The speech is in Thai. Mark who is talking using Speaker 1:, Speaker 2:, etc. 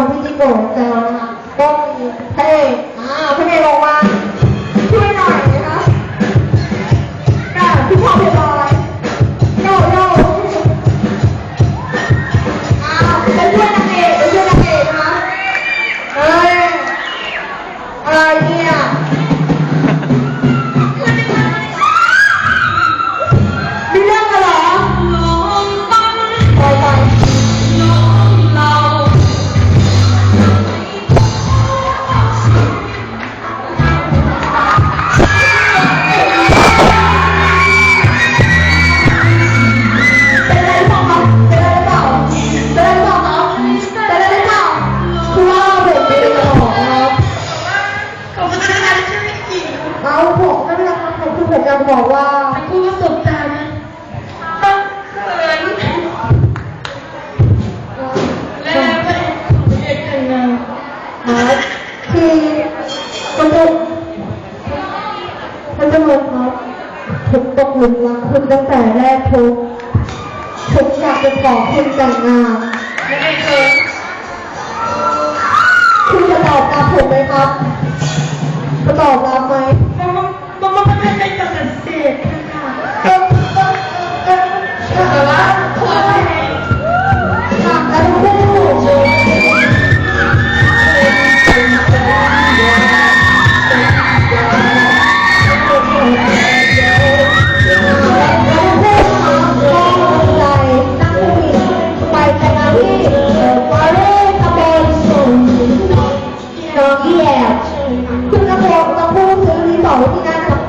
Speaker 1: ฟังพี่จิโกะแต่ว่าก็มีพระเอก ครับผมคือผมอยากบอกว่า
Speaker 2: กูก็สนใจนะต้องเขินแล้วไปเอกกันนะ
Speaker 1: ครับคือมันจะมันจะเหมือนครับผมตกหลุมรักคุณตั้งแต่แรกพบผมอยากจะขอคุณแต่งงาน
Speaker 2: ไม่ได้เขิน
Speaker 1: คุณจะตอบรับผมไหมครับจะตอบรับไหม แบบคุณกระโดดกระพูดซื้อรีสอร์ทที่นั่น